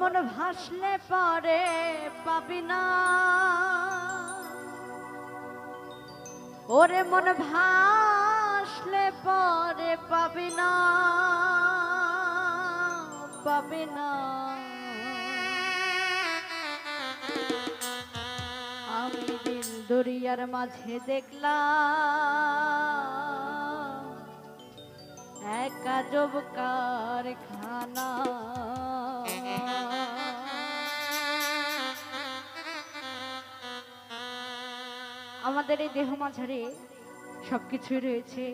মন ভাসলে পরে পাবি না। ওরে মন ভাসলে পরে পাবি না পাবি না। আমি দরিয়ার মাঝে দেখলাম একা আজব কারখানা। আমাদের এই দেহ মাঝারে সব কিছুই রয়েছে।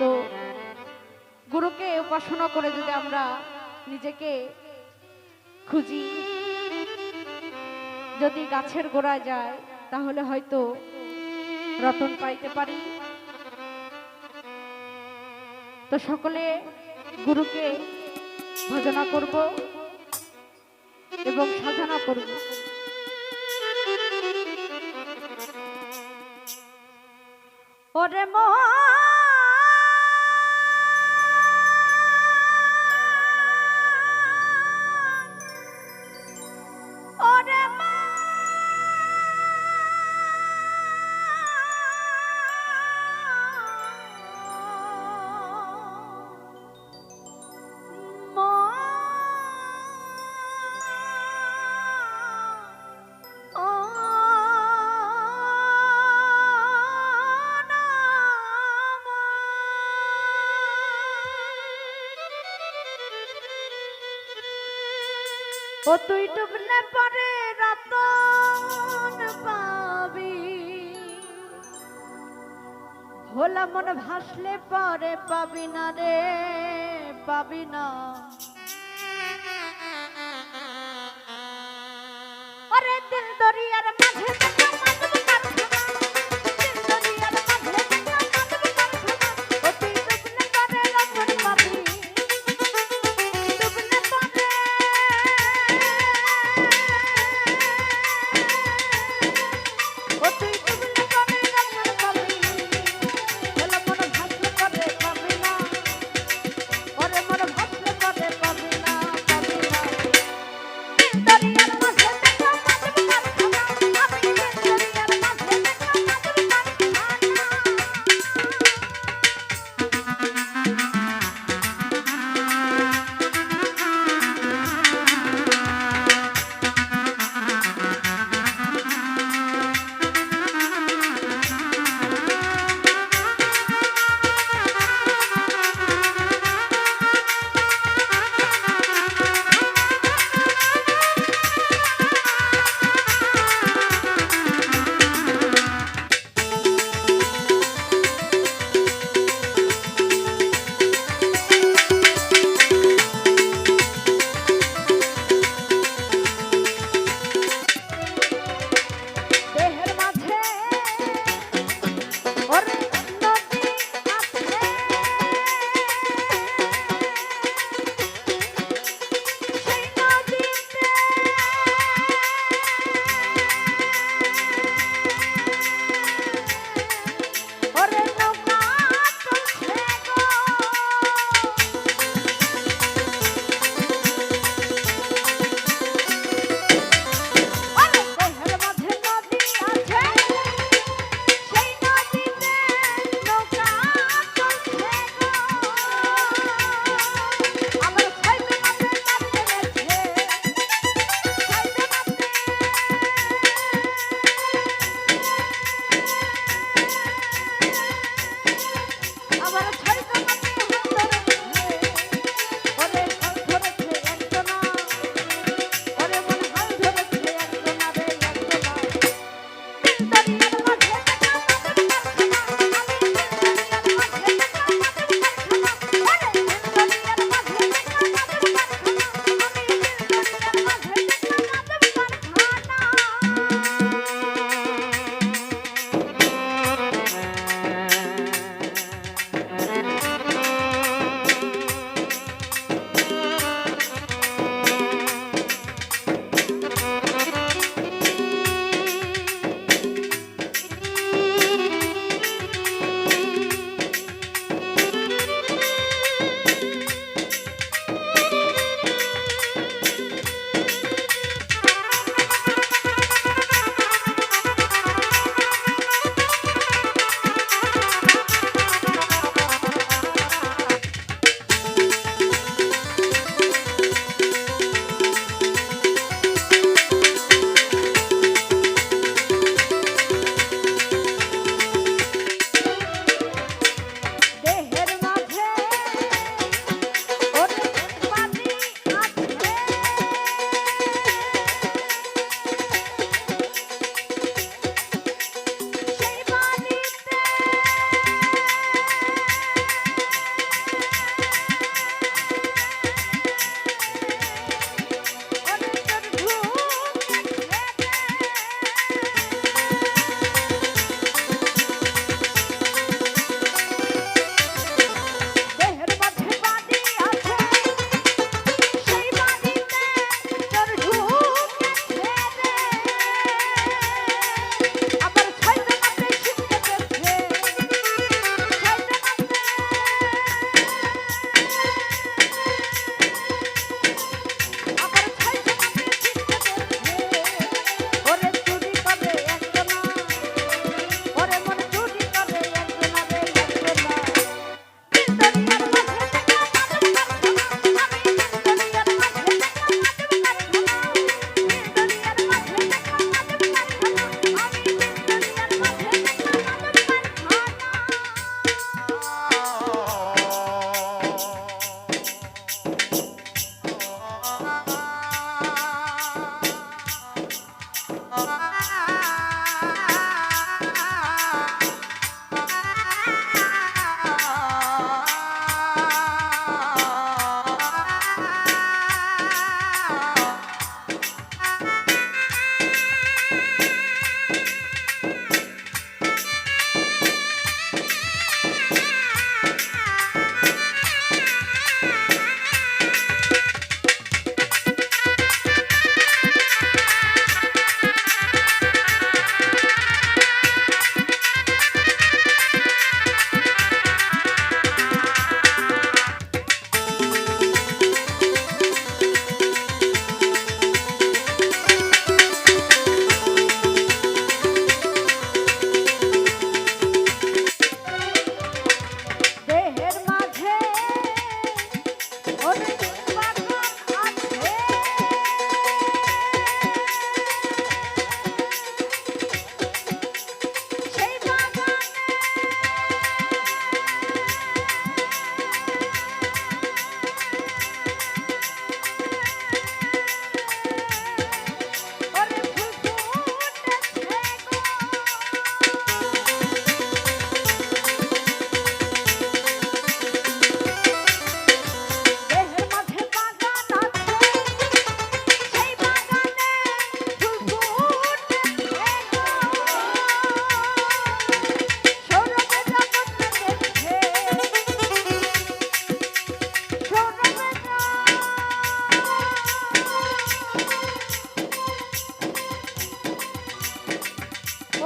তো গুরুকে উপাসনা করে যদি আমরা নিজেকে খুঁজি, যদি গাছের গোড়ায় যায় তাহলে হয়তো রতন পাইতে পারি। তো সকলে গুরুকে ভজনা করব এবং সাধনা করব। ওরে মা ও তুই ডুবলে পরে রতন পাবি। ভোলা মন ভাসলে পরে পাবি না রে, পাবি না। ওরে দিল দরিয়ার মাঝে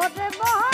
ওরে মহা